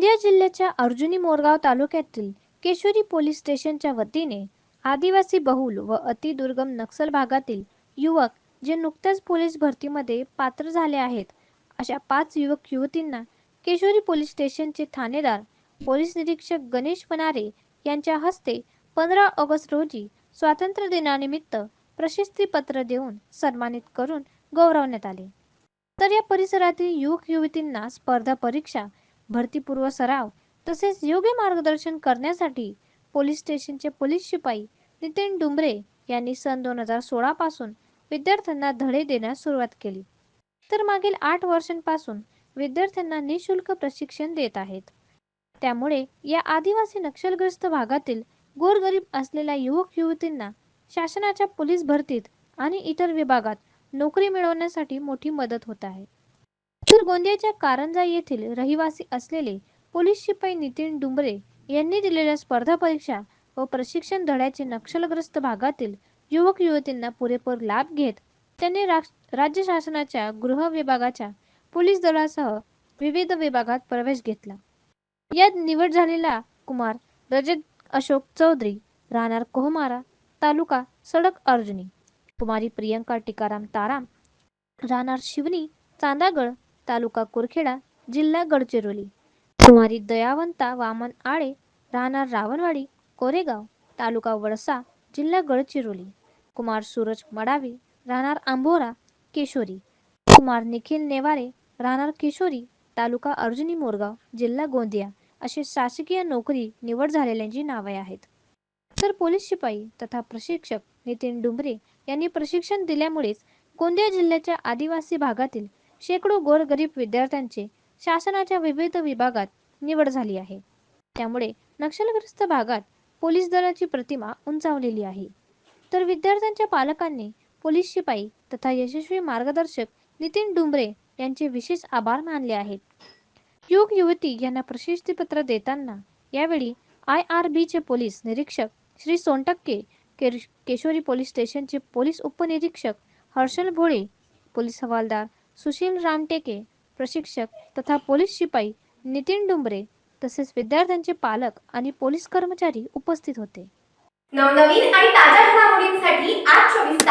जिल्ह्याच्या अर्जुनी मोरगाव तालुक्यातील केशोरी पोलीस स्टेशनच्या वतीने आदिवासी बहुल व अतिदुर्गम नक्षल भागातील युवक जे नुकत्याच पोलीस भरतीमध्ये पात्र झाले आहेत अशा पाच युवक युवतींना केशोरी पोलीस स्टेशनचे ठाणेदार पोलीस निरीक्षक गणेश पनारे यांच्या हस्ते पंधरा ऑगस्ट रोजी स्वातंत्र्य दिनानिमित्त प्रशस्तीपत्र देऊन सन्मानित करून गौरवण्यात आले. तर या परिसरातील युवक युवतींना स्पर्धा परीक्षा भरतीपूर्व सराव तसेच योग्य मार्गदर्शन करण्यासाठी पोलीस स्टेशनचे पोलीस शिपाई नितीन डुंबरे यांनी सन दोन हजार सोळा पासून विद्यार्थ्यांना धडे देण्यास सुरुवात केली. तर मागील आठ वर्षांपासून विद्यार्थ्यांना निशुल्क प्रशिक्षण देत आहेत. त्यामुळे या आदिवासी नक्षलग्रस्त भागातील गोरगरीब असलेल्या युवक युवतींना शासनाच्या पोलीस भरतीत आणि इतर विभागात नोकरी मिळवण्यासाठी मोठी मदत होत आहे. तर गोंदियाच्या कारंजा येथील रहिवासी असलेले पोलीस शिपाई नितीन डुंबरे यांनी दिलेल्या स्पर्धा परीक्षा व प्रशिक्षण धड्याचे नक्षलग्रस्त भागातील युवक युवतींना पुरेपूर लाभ घेत त्यांनी राज्य शासनाच्या गृह विभागाच्या पोलीस दलासह विविध विभागात प्रवेश घेतला. यात निवड झालेला कुमार रजत अशोक चौधरी राहणार कोहमारा तालुका सडक अर्जुनी कुमारी प्रियंका टिकाराम ताराम राहणार शिवनी चांदागड तालुका कुरखेडा जिल्हा गडचिरोली. कुमारी दयावंता वामन आळे राहणार रावणवाडी कोरेगाव तालुका वडसा जिल्हा गडचिरोली. कुमार सूरज मडावी राहणार आंबोरा केशोरी. कुमार निखिल नेवारे राहणार किशोरी तालुका अर्जुनी मोरगाव जिल्हा गोंदिया. असे शासकीय नोकरी निवड झालेल्यांची नावे आहेत. तर पोलीस शिपाई तथा प्रशिक्षक नितीन डुंबरे यांनी प्रशिक्षण दिल्यामुळेच गोंदिया जिल्ह्याच्या आदिवासी भागातील शेकडो गोरगरीब विद्यार्थ्यांचे शासनाच्या विविध विभागात निवड झाली आहे. त्यामुळे नक्षलग्रस्त भागात पोलीस दलाची प्रतिमा उंचावलेली आहे. तर विद्यार्थ्यांच्या पालकांनी पोलीस शिपाई तथा यशस्वी मार्गदर्शक नितीन डुंबरे यांचे विशेष आभार मानले आहेत. युवक युवती यांना प्रशस्तीपत्र देताना यावेळी आय आर बीचे पोलीस निरीक्षक श्री सोनटक्के केर- केशोरी पोलीस स्टेशनचे पोलीस उपनिरीक्षक हर्षल भोळे पोलीस हवालदार सुशील रामटेके प्रशिक्षक तथा पोलीस शिपाई नितीन डुंबरे तसेच विद्यार्थ्यांचे पालक आणि पोलीस कर्मचारी उपस्थित होते. नवनवीन आणि ताज्या घडामोडींसाठी आज चोवीस